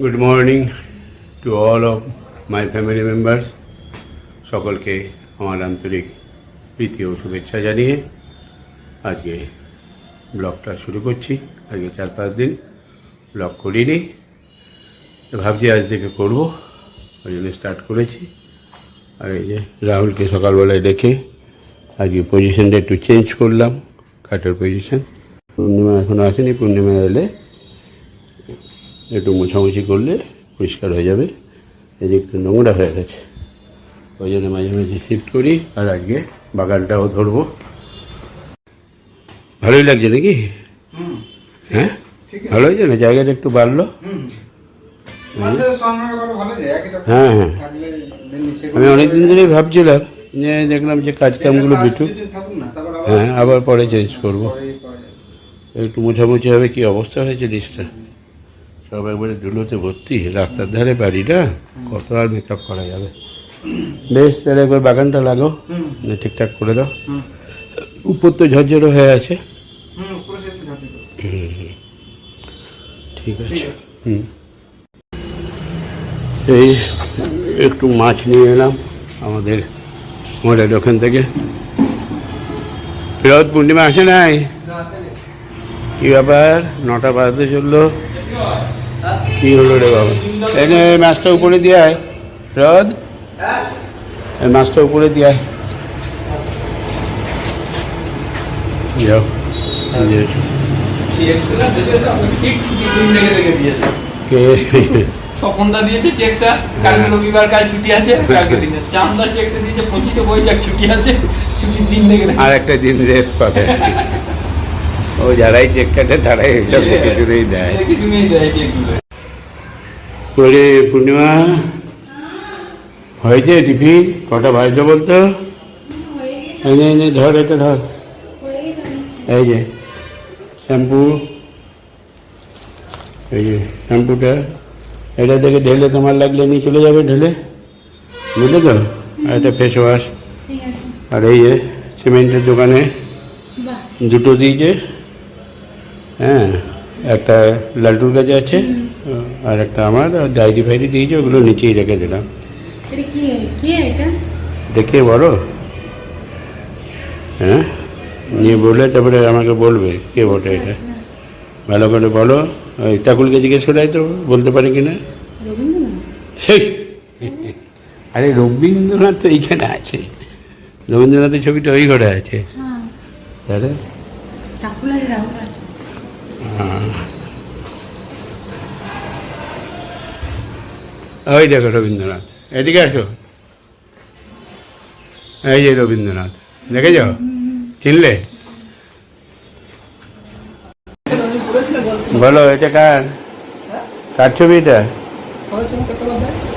Good morning to all of my family members সকলকে আমার আন্তরিক প্রীতি ও শুভেচ্ছা জানিয়ে আজকে ব্লগটা শুরু করছি। আজকে চার পাঁচ দিন ব্লগ করিনি। ভাবছি আজ থেকে করব। ওই জন্য স্টার্ট করেছি। আর এই যে রাহুলকে সকালবেলায় ডেকে আজকে পজিশনটা একটু চেঞ্জ করলাম খাটের পজিশন পূর্ণিমা এখনও আসেনি, পূর্ণিমা এলে একটু মোছামুছি করলে পরিষ্কার হয়ে যাবে। এই যে একটু নোংরা হয়ে গেছে। ওই জন্য মাঝে মাঝে শিফট করি আর আজকে বাগানটাও ধরবো। ভালোই লাগছে নাকি? হ্যাঁ? ভালো হয়েছে না? জায়গাটা একটু বাড়লো? হ্যাঁ হ্যাঁ। আমি অনেকদিন ধরেই ভাবছিলাম যে দেখলাম যে কাজকামগুলো বিটু হ্যাঁ আবার পরে চেঞ্জ করব। একটু মোছামুছি হবে কি অবস্থা হয়েছে লিস্টটা সব একবারে ধুলোতে ভর্তি রাস্তার ধারে বাড়িটা কত আর মেকআপ করা যাবে? বেশ তাহলে একবার বাগানটা লাগো ঠিকঠাক করে দাও। উপর তো ঝরঝরো হয়ে আছে। ঠিক আছে। হুম। এই একটু মাছ নিয়ে এলাম আমাদের মোড়ের ওখান থেকে। ফেরত পূর্ণিমা আসে নাই? কি ব্যাপার? নটা বাজতে চলল। কি হলো রে বাবা? এনে মাছটা উপরে দিয়ে আয়। রদ? এই মাছটা উপরে দিয়ে আয়। যাও। দিয়ে এসো। ঠিক ছুটি দিন লেগে রেখে দিয়েছে কে? স্বপনদা দিয়েছে চেকটা কালকে রবিবার কাল ছুটি আছে কালকে দিনে। চান্দা চেকটা দিয়েছে পঁচিশে বৈশাখ ছুটি আছে ছুটির দিন লেগে আর একটা দিন রেস্ট পাবে। ও যারাই চেক কাটে তারাই এইসব থেকে দেয়। করে পূর্ণিমা হয়েছে টিফিন? কটা বাজছে বলতো? এনে এনে ধর এটা ধর। এই যে শ্যাম্পু। এই যে শ্যাম্পুটা। এটা দেখে ঢেলে তোমার লাগলে নিয়ে চলে যাবে ঢেলে। বুঝলে তো? আর এটা ফেস ওয়াশ আর এই যে সিমেন্টের দোকানে দুটো দিয়েছে। হ্যাঁ একটা লালটুর কাছে আছে আর একটা আমার ডায়েরি ফাইরি দিয়েছে ওগুলো নিচেই রেখে দিলাম। দেখে বলো। হ্যাঁ নিয়ে বলে তারপরে আমাকে বলবে কে বটে এটা। ভালো করে বলো ওই টাকুলকে জিজ্ঞেস করে তো বলতে পারে কি না? রবীন্দ্রনাথ? আরে রবীন্দ্রনাথ তো এইখানে আছে। রবীন্দ্রনাথের ছবিটা ওই ঘরে আছে। হ্যাঁ। তাহলে? ওই দেখো রবীন্দ্রনাথ। এদিকে আসো। এই যে রবীন্দ্রনাথ। দেখেছ? চিনলে? বলো, এটা কার? কার ছবি এটা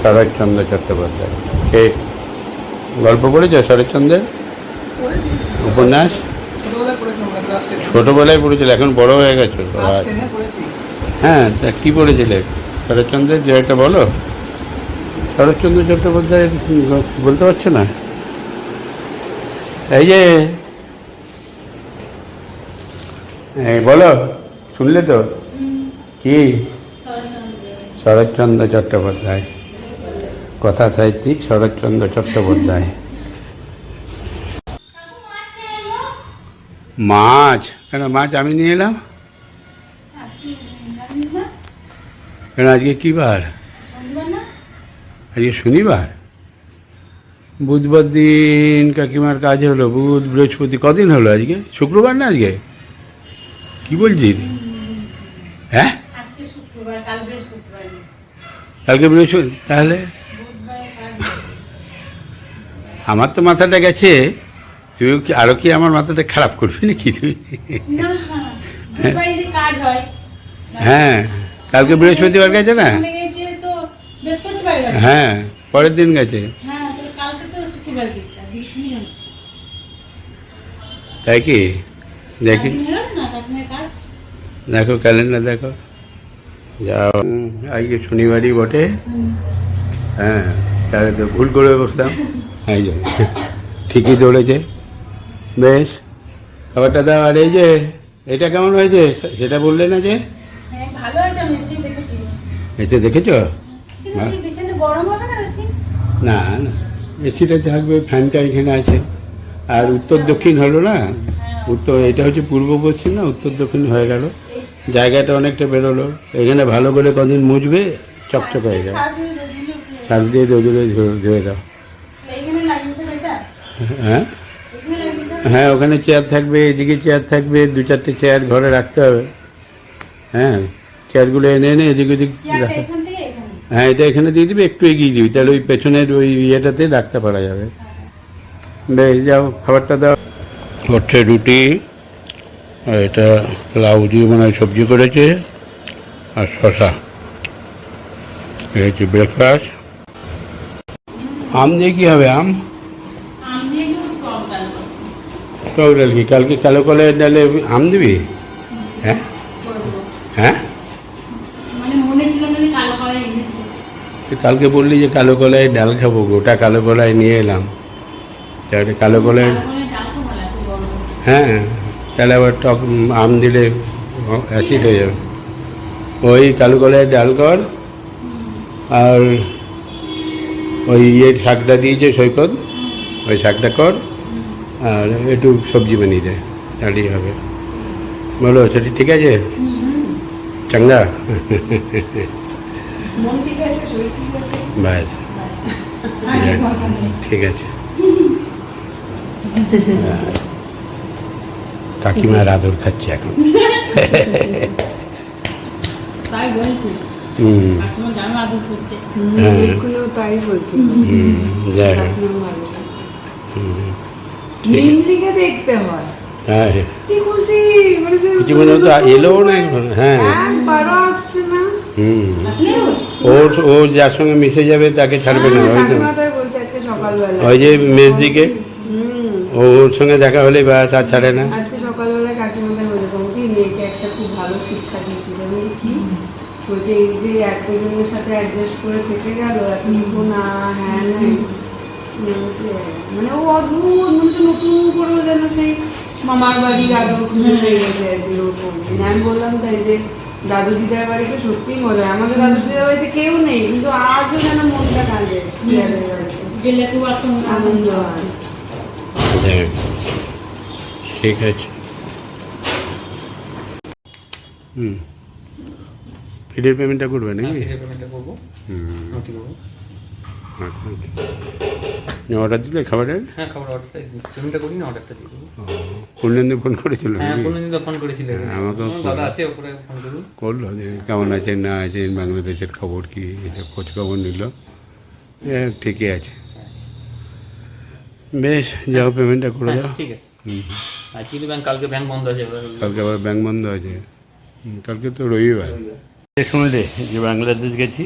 শরৎচন্দ্র চট্টোপাধ্যায়। কে? গল্প পড়েছো শরৎচন্দ্রের? উপন্যাস? ছোটবেলায় টেনে। ছোটবেলায় পড়েছিল এখন বড় হয়ে গেছো। হ্যাঁ তা কী পড়েছিলে? শরৎচন্দ্রের যে একটা বলো। শরৎচন্দ্র চট্টোপাধ্যায় বলতে পারছ না? এই যে বলো শুনলে তো? কি? শরৎচন্দ্র চট্টোপাধ্যায়। কথা সাহিত্যিক শরৎচন্দ্র চট্টোপাধ্যায়। মাছ। কেন, মাছ আমি নিয়ে এলাম? কেন, আজকে কী বার? আজকে শনিবার? বুধবার দিন কাকিমার কাজ হলো, বুধ বৃহস্পতি, কদিন হলো আজকে? শুক্রবার না আজকে? কি বলছি? হ্যাঁ? কালকে বৃহস্পতি, তাহলে? আমার তো মাথাটা গেছে। তুইও কি আরও কি আমার মাথাটা খারাপ করবি নাকি তুই? হয়। কালকে বৃহস্পতিবার গেছে না? হ্যাঁ পরের দিন গেছে? হ্যাঁ তাই কি? দেখি। দেখো ক্যালেন্ডার দেখো। যাও আজকে শনিবারই বটে। হ্যাঁ তাহলে তো ভুল করে বসলাম। এই ঠিকই দৌড়েছে। বেশ। খাবারটা দাও আর এই যে এটা কেমন হয়েছে? সেটা বললে না যে? হ্যাঁ এসেই দেখেছি। না না এসিটা থাকবে ফ্যানটা এখানে আছে। আর উত্তর দক্ষিণ হলো না? উত্তর এটা হচ্ছে পূর্ব পশ্চিম না? উত্তর দক্ষিণ হয়ে গেল। জায়গাটা অনেকটা বেরোলো। এখানে ভালো করে কদিন মুছবে চকচক হয়ে যাবে। সার দিয়ে। রোদুরে ধুয়ে- দাও। হ্যাঁ? হ্যাঁ ওখানে চেয়ার থাকবে এদিকে চেয়ার থাকবে দু চারটে চেয়ার ঘরে রাখতে হবে। হ্যাঁ চেয়ারগুলো এনে এনে এদিক ওদিক হ্যাঁ এটা এখানে দিয়ে দিবি একটু এগিয়ে দিবি তাহলে ওই পেছনের ওই ইয়েটাতে রাখতে পারা যাবে। বেশ যাও খাবারটা দাও। হচ্ছে রুটি আর এটা লাউ দিয়ে মনে হয় সবজি করেছে আর শশা এই হচ্ছে ব্রেকফাস্ট আম দিয়ে কী হবে আম দিয়ে একটু টক ডাল করব। টক ডাল কি কালকে কালো কলায় ডালে আম দিবি হ্যাঁ হ্যাঁ কালো কালকে বললি যে কালো কলায় ডাল খাব গোটা কালো কলায় নিয়ে এলাম তাহলে কালো কালো বড়। হ্যাঁ তাহলে আবার টক আম দিলে অ্যাসিড হয়ে যাবে ওই কালো কলায় ডাল কর আর ওই ইয়ে শাকটা দিয়েছে সৈকত ওই শাকটা কর আর একটু সবজি বানিয়ে দে তাহলেই হবে। বলো সেটা ঠিক আছে? চাঙ্গা? মন ঠিক আছে শরীর ঠিক আছে? ব্যাস। ঠিক আছে। কাকিমার আদর খাচ্ছে এখন। হুম। হ্যাঁ। তাই বলছি। হুম যাই হোক। হুম, নিমলিকে দেখতে হয়। হ্যাঁ কি খুশি মানে কিছু মনে হতো এলো না এখন? হ্যাঁ একবারও আসছে না? হুম। ওর ও যার সঙ্গে মিশে যাবে তাকে ছাড়বে না ওই তো? ওই যে মেজদিকে? ও ওর সঙ্গে দেখা হলে বা তার ছাড়ে না? আজকে সকালবেলা কাকিমা তাই কি মেয়েকে একটা খুব ভালো শিক্ষা দিয়েছি। আমি কি? বলছে এই যে এতজনের সাথে অ্যাডজাস্ট করে থেকে গেল এত না হ্যাঁ নাই। মানে ও অদ্ভুত মনে হচ্ছে নতুন করে যেন সেই মামার বাড়ির আদর খুঁজে পেয়ে গেছে এরকম আমি বললাম তাই যে দাদু দিদার বাড়িতে সত্যিই মজা হয়। আমাদের দাদু দিদার বাড়িতে কেউ নেই কিন্তু আজও যেন মনটা কাঁদে গেলে খুব আনন্দ হয়। ঠিক আছে। হুম। ফিডের পেমেন্টটা করবে নাকি? পেমেন্টটা করব। হুম। নথি করব। অর্ডার দিলে খাবারের? হ্যাঁ খাবার অর্ডারটা পেমেন্টটা করি না অর্ডারটা দিয়ে দেবো। কল্যাণদি ফোন করেছিল হ্যাঁ? তো ফোন করেছিলে। হ্যাঁ, দাদা আছে ওপরে ফোন করুন। করল যে কেমন আছেন না আছেন বাংলাদেশের খবর কি এসব খোঁজ খবর নিল ঠিকই আছে। বেশ যাও পেমেন্টটা করে দাও। ঠিক আছে। আর কিন্তু ব্যাংক কালকে ব্যাংক বন্ধ আছে কালকে আবার ব্যাংক বন্ধ আছে। কালকে তো রবিবার। শুনলে যে বাংলাদেশ গেছি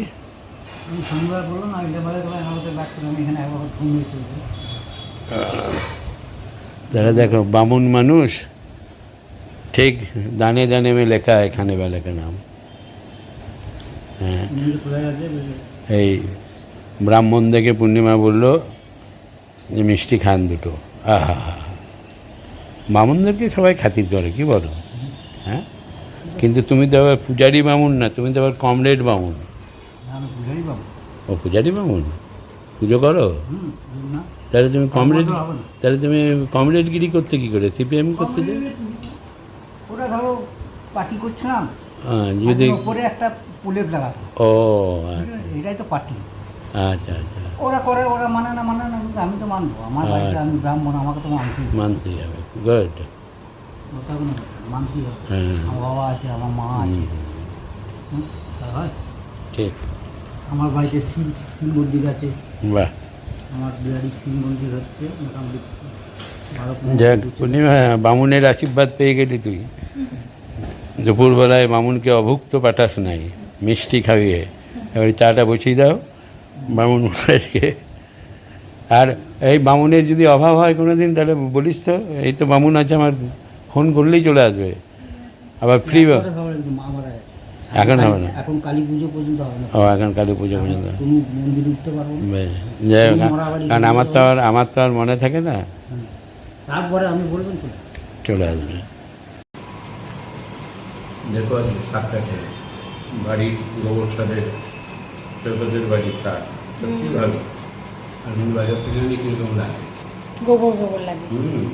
তারা দেখো বামুন মানুষ ঠিক দানে দানে মে লেখা এখানে বেলাকে নাম। হ্যাঁ। এই ব্রাহ্মণ দেখে পূর্ণিমা বলল যে মিষ্টি খান দুটো। আহা বামুনদেরকে সবাই খাতির করে কি বলো? হ্যাঁ? কিন্তু তুমি তো আবার পূজারি বামুন না তুমি তো আবার কমরেড বামুন। ও পূজারি বামুন পুজো করো? তাহলে তুমি কমরেড তাহলে তুমি কমরেডগিরি করতে কি করে? সিপিএম করতে যাও ওরা ধরো পার্টি করছিলাম হ্যাঁ যদি উপরে একটা প্রলেপ লাগাতো। ও এটাই তো পার্টি। আচ্ছা আচ্ছা। ওরা করে ওরা মানে না মানে না কিন্তু আমি তো মানবো। আমার বাড়িতে আমি ব্রাহ্মণ আমাকে তো মানতেই হবে। মানতেই হবে। গুড ওটা মানতেই হবে। হ্যাঁ। আমার বাবা আছে আমার মা আছে। ঠিক। আমার বাড়িতে শিব শিব মন্দির আছে। বাহ। আমার বিহারি শিব মন্দির হচ্ছে মোটামুটি যাক বছর। পূর্ণিমা বামুনের আশীর্বাদ পেয়ে গেলি তুই। দুপুরবেলায় বামুনকে অভুক্ত পাঠা শোনাই মিষ্টি খাইয়ে। এবার চাটা বসিয়ে দাও বামুন মশাইকে আর এই বামুনের যদি অভাব হয় কোনো দিন তাহলে বলিস তো এই তো বামুন আছে আমার ফোন করলেই চলে আসবে। আবার ফ্রি এখন হবে না। এখন কালী পুজো পর্যন্ত হবে না। ও এখন কালী পুজো পর্যন্ত। মন্দিরে উঠতে পারব বেশ। যাই হোক কারণ আমার তো আর আমার তো আর মনে থাকে না। তারপরে আমি বলবেন তো। চলে আসবে। দেখো শাকটা খেয়ে বাড়ির গোবর সারের সৈকতের বাড়ির সার। সত্যি ভালো। আর আমি বাজার থেকে আনি কীরকম লাগে? গোবর গোবর লাগে। হুম।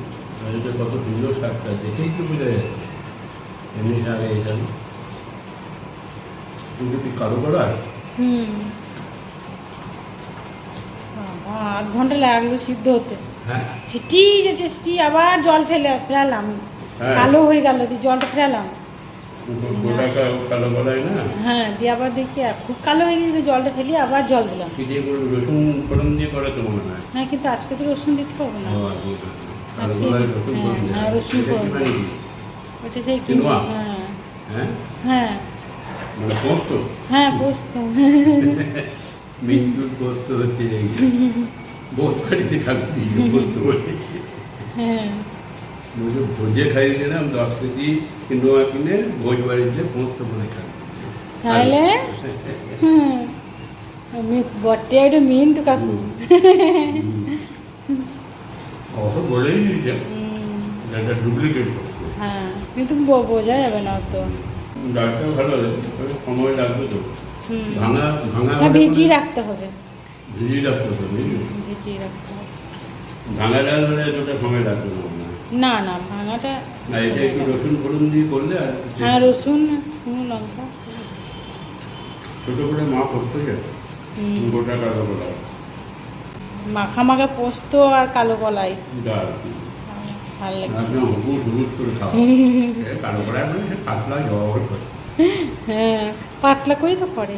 কত সুন্দর শাকটা দেখেই তো বোঝা যাচ্ছে। এমনি শাকে এটা কি কালো করা আধ ঘণ্টা লাগল সিদ্ধ হতে। হ্যাঁ। সিটি যেছে সিটি আবার জল ফেলে ফেলাম হ্যাঁ। কালো হয়ে গেল দিয়ে জলটা না? হ্যাঁ দিয়ে আবার দেখি খুব কালো হয়ে গেছে জলটা ফেলি আবার জল দিলাম। রসুন ফোড়ন দিয়ে করে তো মনে হয়? হ্যাঁ কিন্তু আজকে তো রসুন দিতে পারব না। রসুন। হ্যাঁ? ওটা সেই হ্যাঁ? হ্যাঁ। পোস্ত? হ্যাঁ পোস্ত। মিন্টুর পোস্ত হচ্ছে বহুত বাড়িতে খাচ্ছি পোস্ত বলে। হ্যাঁ। ভোজে খাইয়েছিলাম দশ কেজি কিনোয়া কিনে ভোজ বাড়িতে পোস্ত করে খাই। তাহলে? আমি বটে একটা মিন তো কাকু। অত বলেই এটা ডুপ্লিকেট হ্যাঁ কিন্তু বো- বোঝা যাবে না তো ডাক্তার ভালো তবে সময় লাগবে তো। ভাঙা ভাঙা ভিজিয়ে রাখতে হবে। ভিজিয়ে রাখতে হবে? ভিজিয়ে রাখতে হবে। ভাঙা ডাল হলে এতটা সময় লাগবে না না না ভাঙাটা না এটা একটু রসুন ফোড়ন দিয়ে করলে আর হ্যাঁ রসুন শুকনো লঙ্কা। ছোট করে মা করতে যাবে। গোটা কালো কলা মাখা মাখা পোস্ত আর কালো কলাই ডাল ভালো লাগে। পাতলা হ্যাঁ পাতলা করেই তো করে।